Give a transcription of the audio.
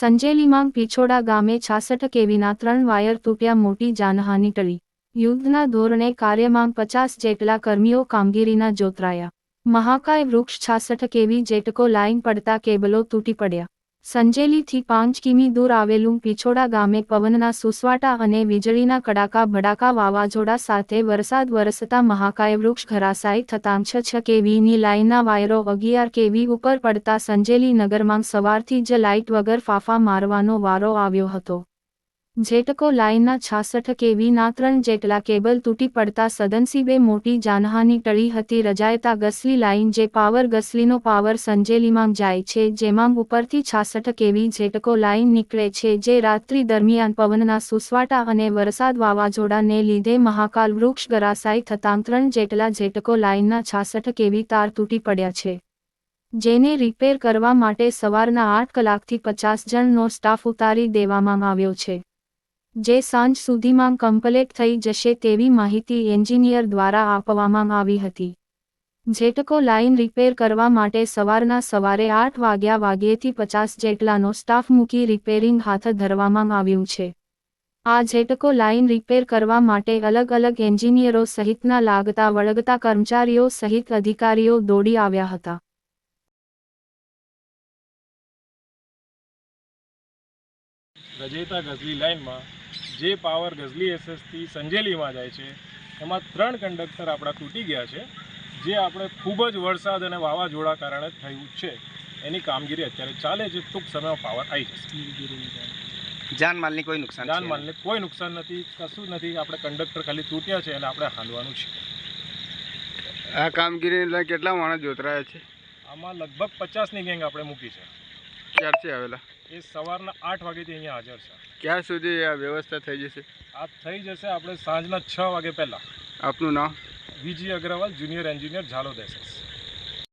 સંજેલીમાં પીછોડા ગામે છાસઠ કેવીના ત્રણ વાયર તૂટ્યા મોટી જાનહાની ટળી. યુદ્ધના ધોરણે કાર્યમાં પચાસ જેટલા કર્મીઓ કામગીરીના જોતરાયા. મહાકાય વૃક્ષ છાસઠ કેવી જેટકો લાઈન પડતા કેબલો તૂટી પડ્યા. સંજેલીથી પાંચ કિમી દૂર આવેલું પીછોડા ગામે પવનના સુસવાટા અને વીજળીના કડાકા ભડાકા વાવાઝોડા સાથે વરસાદ વરસતા મહાકાય વૃક્ષ ઘરાસાઈ થતાં છ છ કેવીની લાઇનના વાયરો અગિયાર કેવી ઉપર પડતા સંજેલી નગરમાં સવારથી જ લાઇટ વગર ફાફા મારવાનો વારો આવ્યો હતો. જેટકો લાઇનના છાસઠ કેવીના ત્રણ જેટલા કેબલ તૂટી પડતા સદનસીબે મોટી જાનહાની ટળી હતી. રજાયતા ગસલી લાઇન જે પાવર ગસલીનો પાવર સંજેલીમાં જાય છે, જેમાં ઉપરથી છાસઠ કેવી જેટકો લાઇન નીકળે છે, જે રાત્રિ દરમિયાન પવનના સુસવાટા અને વરસાદ વાવાઝોડાને લીધે મહાકાલ વૃક્ષ ગરાસાઈ થતાં ત્રણ જેટલા જેટકો લાઇનના છાસઠ કેવી તાર તૂટી પડ્યા છે. જેને રિપેર કરવા માટે સવારના આઠ કલાકથી પચાસ જણનો સ્ટાફ ઉતારી દેવામાં આવ્યો છે. જે સાંજ સુધીમાં કમ્પ્લેટ થઈ જશે તેવી માહિતી એન્જિનિયર દ્વારા આપવામાં આવી હતી. જેટકો લાઇન રિપેર કરવા માટે સવારના સવારે આઠ વાગ્યા વાગ્યેથી પચાસ જેટલાનો સ્ટાફ મૂકી રિપેરિંગ હાથ ધરવામાં આવ્યું છે. આ જેટકો લાઇન રિપેર કરવા માટે અલગ અલગ એન્જિનિયરો સહિતના લાગતા વળગતા કર્મચારીઓ સહિત અધિકારીઓ દોડી આવ્યા હતા. રજેતા ગઝલી લાઇનમાં જે પાવર ગઝલી એસએસથી સંજેલીમાં જાય છે એમાં ત્રણ કંડક્ટર આપણા તૂટી ગયા છે જે આપણે ખૂબ જ વરસાદ અને વાવાઝોડા કારણે થયું છે. એની કામગીરી અત્યારે ચાલે છે ટૂંક સમયમાં પાવર આવી જશે. જાનમાલની કોઈ નુકસાન? જાનમાલને કોઈ નુકસાન નથી કશું નથી આપણે કંડક્ટર ખાલી તૂટ્યા છે અને આપણે હાલવાનું છે. આ કામગીરી એટલે કેટલા માણસ જોતરાયા છે? આમાં લગભગ પચાસની ગેંગ આપણે મૂકી છે. ક્યારથી આવેલા? એ સવારના આઠ વાગ્યાથી અહીંયા હાજર છે. ક્યાં સુધી આ વ્યવસ્થા થઈ જશે? આ થઈ જશે આપણે સાંજના છ વાગે પહેલાં. આપનું નામ? VG Agrawal junior engineer Zalod SS